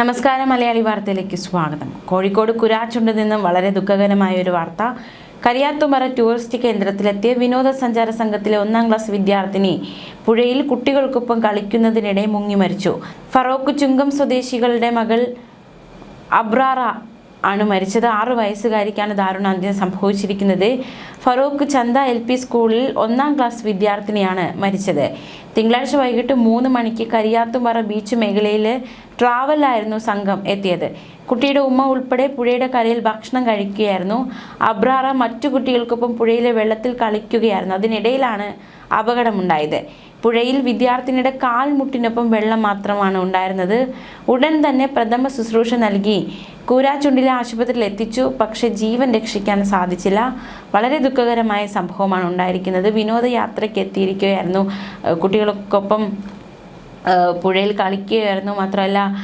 നമസ്കാരം മലയാളി വാർത്തയിലേക്ക് സ്വാഗതം. കോഴിക്കോട് കുരാച്ചുണ്ട് നിന്നും വളരെ ദുഃഖകരമായ ഒരു വാർത്ത. കരിയാത്തുമറ ടൂറിസ്റ്റ് കേന്ദ്രത്തിലെത്തിയ വിനോദസഞ്ചാര സംഘത്തിലെ ഒന്നാം ക്ലാസ് വിദ്യാർത്ഥിനി പുഴയിൽ കുട്ടികൾക്കൊപ്പം കളിക്കുന്നതിനിടെ മുങ്ങി മരിച്ചു. ഫറോക്ക് ചുങ്കം സ്വദേശികളുടെ മകൾ അബ്രാറ ആണ് മരിച്ചത്. ആറു വയസ്സുകാരിക്കാണ് ദാരുണ അന്ത്യം സംഭവിച്ചിരിക്കുന്നത്. ഫറൂഖ് ചന്ത എൽ പി സ്കൂളിൽ ഒന്നാം ക്ലാസ് വിദ്യാർത്ഥിനിയാണ് മരിച്ചത്. തിങ്കളാഴ്ച വൈകിട്ട് മൂന്ന് മണിക്ക് കരിയാത്തുംപാറ ബീച്ച് മേഖലയിൽ ട്രാവലായിരുന്നു സംഘം എത്തിയത്. കുട്ടിയുടെ ഉമ്മ ഉൾപ്പെടെ പുഴയുടെ കരയിൽ ഭക്ഷണം കഴിക്കുകയായിരുന്നു. അബ്രാറ മറ്റു കുട്ടികൾക്കൊപ്പം പുഴയിലെ വെള്ളത്തിൽ കളിക്കുകയായിരുന്നു. അതിനിടയിലാണ് അപകടമുണ്ടായത്. പുഴയിൽ വിദ്യാർത്ഥിനിയുടെ കാൽമുട്ടിനൊപ്പം വെള്ളം മാത്രമാണ് ഉണ്ടായിരുന്നത്. ഉടൻ തന്നെ പ്രഥമ ശുശ്രൂഷ നൽകി. കൂരാച്ചുണ്ടിലെ ആശുപത്രിയിൽ എത്തിച്ചു. പക്ഷേ ജീവൻ രക്ഷിക്കാൻ സാധിച്ചില്ല. വളരെ ദുഃഖകരമായ സംഭവമാണ് ഉണ്ടായിരിക്കുന്നത്. വിനോദയാത്രയ്ക്ക് എത്തിയിരിക്കുകയായിരുന്നു. കുട്ടികൾക്കൊപ്പം പുഴയിൽ കളിക്കുകയായിരുന്നു മാത്രമല്ല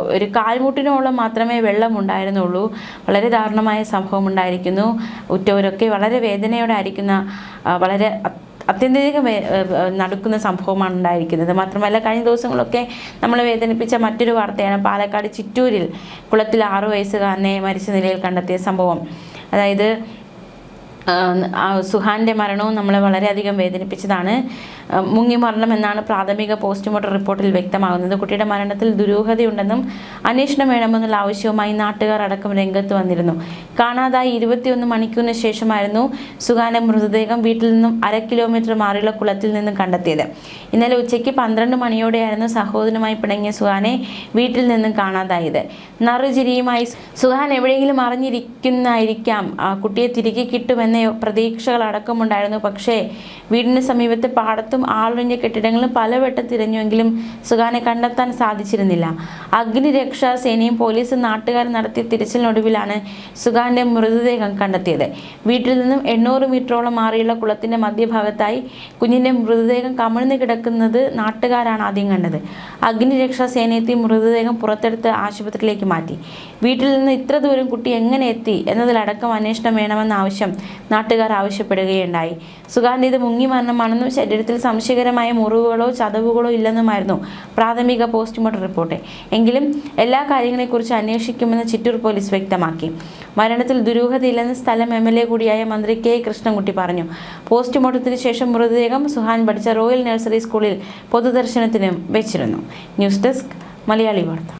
ഒരു കാൽമുട്ടിനോളം മാത്രമേ വെള്ളം ഉണ്ടായിരുന്നുള്ളൂ വളരെ ദാരുണമായ സംഭവം ഉണ്ടായിരിക്കുന്നു. ഉറ്റവരൊക്കെ വളരെ വേദനയോടെ ആയിരിക്കുന്ന വളരെ അത്- അത്യന്തികം നടക്കുന്ന സംഭവമാണ് ഉണ്ടായിരിക്കുന്നത്. മാത്രമല്ല കഴിഞ്ഞ ദിവസങ്ങളൊക്കെ നമ്മൾ വേദനിപ്പിച്ച മറ്റൊരു വാർത്തയാണ് പാലക്കാട് ചിറ്റൂരിൽ കുളത്തിൽ ആറു വയസ്സുകാരനെ മരിച്ച നിലയിൽ കണ്ടെത്തിയ സംഭവം. അതായത് സുഹാന്റെ മരണവും നമ്മളെ വളരെയധികം വേദനിപ്പിച്ചതാണ്. മുങ്ങി മരണം എന്നാണ് പ്രാഥമിക പോസ്റ്റ്മോർട്ടം റിപ്പോർട്ടിൽ വ്യക്തമാകുന്നത്. കുട്ടിയുടെ മരണത്തിൽ ദുരൂഹതയുണ്ടെന്നും അന്വേഷണം വേണമെന്നുള്ള ആവശ്യവുമായി നാട്ടുകാർ അടക്കം രംഗത്ത് വന്നിരുന്നു. കാണാതായി ഇരുപത്തിയൊന്ന് മണിക്കൂറിന് ശേഷമായിരുന്നു സുഹാന്റെ മൃതദേഹം വീട്ടിൽ നിന്നും അര കിലോമീറ്റർ മാറിയുള്ള കുളത്തിൽ നിന്നും കണ്ടെത്തിയത്. ഇന്നലെ ഉച്ചയ്ക്ക് പന്ത്രണ്ട് മണിയോടെയായിരുന്നു സഹോദരനുമായി പിണങ്ങിയ സുഹാനെ വീട്ടിൽ നിന്നും കാണാതായത്. നറുചിരിയുമായി സുഹാൻ എവിടെയെങ്കിലും അറിഞ്ഞിരിക്കുന്നായിരിക്കാം. കുട്ടിയെ തിരികെ കിട്ടുമെന്ന പ്രതീക്ഷകൾ അടക്കമുണ്ടായിരുന്നു. പക്ഷേ വീടിന് സമീപത്തെ പാടത്തും ആളൊഴിഞ്ഞ കെട്ടിടങ്ങളും പലവട്ടം തിരഞ്ഞുവെങ്കിലും സുഗാനെ കണ്ടെത്താൻ സാധിച്ചിരുന്നില്ല. അഗ്നിരക്ഷാ സേനയും പോലീസും നാട്ടുകാരും നടത്തിയ തിരച്ചിലിനൊടുവിലാണ് സുഖാന്റെ മൃതദേഹം കണ്ടെത്തിയത്. വീട്ടിൽ നിന്നും എണ്ണൂറ് മീറ്ററോളം മാറിയുള്ള കുളത്തിന്റെ മധ്യഭാഗത്തായി കുഞ്ഞിന്റെ മൃതദേഹം കമിഴ്ന്നു കിടക്കുന്നത് നാട്ടുകാരാണ് ആദ്യം കണ്ടത്. അഗ്നിരക്ഷാ സേനയെത്തി മൃതദേഹം പുറത്തെടുത്ത് ആശുപത്രിയിലേക്ക് മാറ്റി. വീട്ടിൽ നിന്ന് ഇത്ര ദൂരം കുട്ടി എങ്ങനെ എത്തി എന്നതിലടക്കം അന്വേഷണം വേണമെന്ന ആവശ്യം നാട്ടുകാർ ആവശ്യപ്പെടുകയുണ്ടായി. സുഗാന്തി ഇത് മുങ്ങി മരണമാണെന്നും ശരീരത്തിൽ സംശയകരമായ മുറിവുകളോ ചതവുകളോ ഇല്ലെന്നുമായിരുന്നു പ്രാഥമിക പോസ്റ്റ്മോർട്ടം റിപ്പോർട്ട്. എങ്കിലും എല്ലാ കാര്യങ്ങളെക്കുറിച്ച് അന്വേഷിക്കുമെന്ന് ചിറ്റൂർ പോലീസ് വ്യക്തമാക്കി. മരണത്തിൽ ദുരൂഹതയില്ലെന്ന് സ്ഥലം എം എൽ എ കൂടിയായ മന്ത്രി കെ. കൃഷ്ണൻകുട്ടി പറഞ്ഞു. പോസ്റ്റ്മോർട്ടത്തിന് ശേഷം മൃതദേഹം സുഹാൻ പഠിച്ച റോയൽ നഴ്സറി സ്കൂളിൽ പൊതുദർശനത്തിന് വെച്ചിരുന്നു. ന്യൂസ് ഡെസ്ക് മലയാളി വാർത്ത.